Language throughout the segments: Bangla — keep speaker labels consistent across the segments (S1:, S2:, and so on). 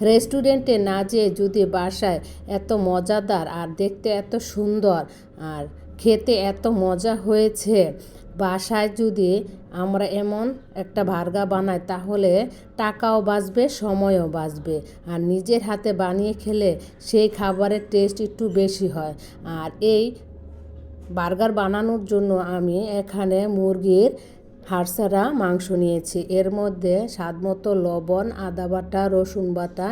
S1: রেস্টুরেন্টে না যেয়ে যদি বাসায় এত মজাদার আর দেখতে এত সুন্দর আর খেতে এত মজা হয়েছে, বাসায় যদি আমরা এমন একটা ভার্গা বানাই, তাহলে টাকাও বাঁচবে, সময়ও বাঁচবে। আর নিজের হাতে বানিয়ে খেলে সেই খাবারের টেস্ট একটু বেশি হয়। আর এই বার্গার বানানোর জন্য আমি এখানে মুরগির হাড়সারা মাংস নিয়েছি। এর মধ্যে স্বাদ মতো লবণ, আদা বাটা, রসুন বাটা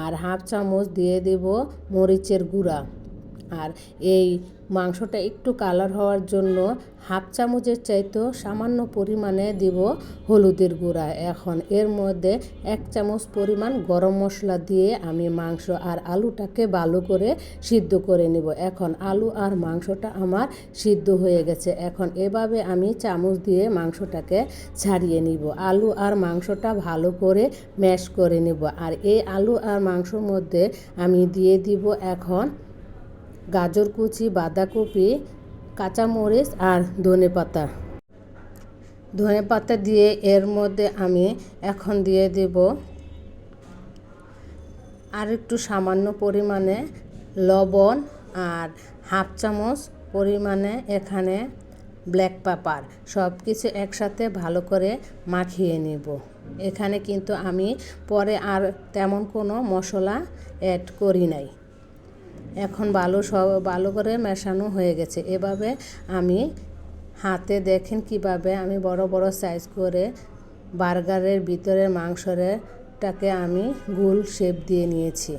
S1: আর হাফ চামচ দিয়ে দেব মরিচের গুঁড়া। আর এই মাংসটা একটু কালার হওয়ার জন্য হাফ চামচের চাইতেও সামান্য পরিমাণে দিব হলুদের গুঁড়া। এখন এর মধ্যে এক চামচ পরিমাণ গরম মশলা দিয়ে আমি মাংস আর আলুটাকে ভালো করে সিদ্ধ করে নেব। এখন আলু আর মাংসটা আমার সিদ্ধ হয়ে গেছে। এখন এভাবে আমি চামচ দিয়ে মাংসটাকে ছাড়িয়ে নিব। আলু আর মাংসটা ভালো করে ম্যাশ করে নেব। আর এই আলু আর মাংসর মধ্যে আমি দিয়ে দিব এখন গাজর কুচি, বাঁধাকপি, কাঁচামরিচ আর ধনে পাতা। ধনে পাতা দিয়ে এর মধ্যে আমি এখন দিয়ে দেব আর একটু সামান্য পরিমাণে লবণ আর হাফ চামচ পরিমাণে এখানে ব্ল্যাক পেপার। সব কিছু একসাথে ভালো করে মাখিয়ে নেব। এখানে কিন্তু আমি পরে আর তেমন কোনো মশলা অ্যাড করি নাই। এখন ভালো সব ভালো করে মেশানো হয়ে গেছে। এভাবে আমি হাতে দেখেন কীভাবে আমি বড় বড় সাইজ করে বার্গারের ভিতরের মাংসটাকে আমি গোল শেপ দিয়ে নিয়েছি।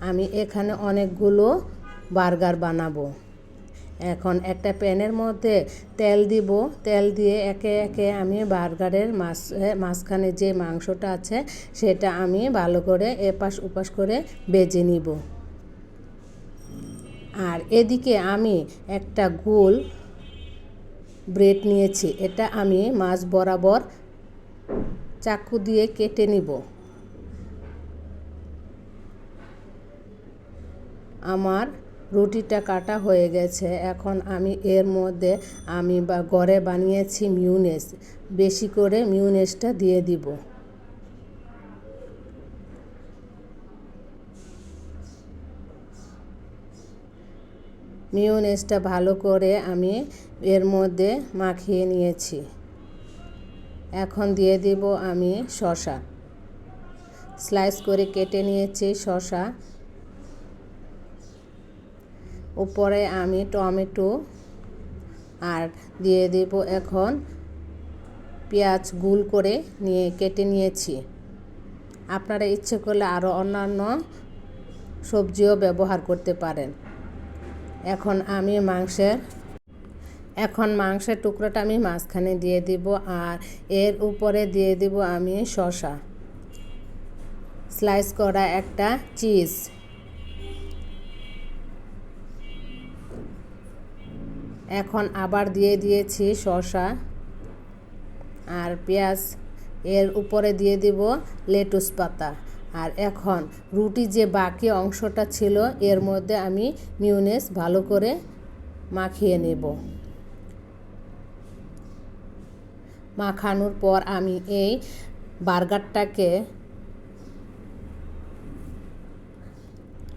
S1: আমি এখানে অনেকগুলো বার্গার বানাবো। এখন একটা প্যানের মধ্যে তেল দিব। তেল দিয়ে একে একে আমি বার্গারের মাছ, মাঝখানে যে মাংসটা আছে সেটা আমি ভালো করে এপাশ, ওপাশ করে বেজে নিব। আর এদিকে আমি একটা গোল ব্রেড নিয়েছি, এটা আমি মাছ বরাবর চাকু দিয়ে কেটে নিব। আমার রুটিটা কাটা হয়ে গেছে, এখন আমি এর মধ্যে আমি বা ঘরে বানিয়েছি মিউনেস, বেশি করে মিউনেসটা দিয়ে দিব। মিউনেসটা ভালো করে আমি এর মধ্যে মাখিয়ে নিয়েছি। এখন দিয়ে দিব আমি শশা স্লাইস করে কেটে নিয়েছি শশা উপরে আমি টমেটো আর দিয়ে দেব এখন পেঁয়াজ গুল করে নিয়ে কেটে নিয়েছি। আপনারা ইচ্ছে করলে আরও অন্যান্য সবজিও ব্যবহার করতে পারেন। এখন আমি মাংসের, এখন মাংসের টুকরোটা আমি মাঝখানে দিয়ে দিব আর এর উপরে দিয়ে দিব আমি শসা। স্লাইস করা একটা চিজ। এখন আবার দিয়ে দিয়েছি শসা আর পেঁয়াজ। এর উপরে দিয়ে দিব লেটুস পাতা। আর এখন রুটি যে বাকি অংশটা ছিল, এর মধ্যে আমি মিউনেস ভালো করে মাখিয়ে নেব। মাখানোর পর আমি এই বার্গারটাকে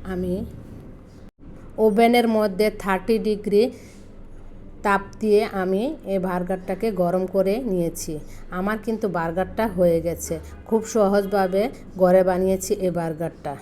S1: আমি ওভেনের মধ্যে থার্টি ডিগ্রি তাপ দিয়ে আমি এই বার্গারটাকে গরম করে নিয়েছি। আমার কিন্তু বার্গারটা হয়ে গেছে। খুব সহজভাবে ঘরে বানিয়েছি এই বার্গারটা।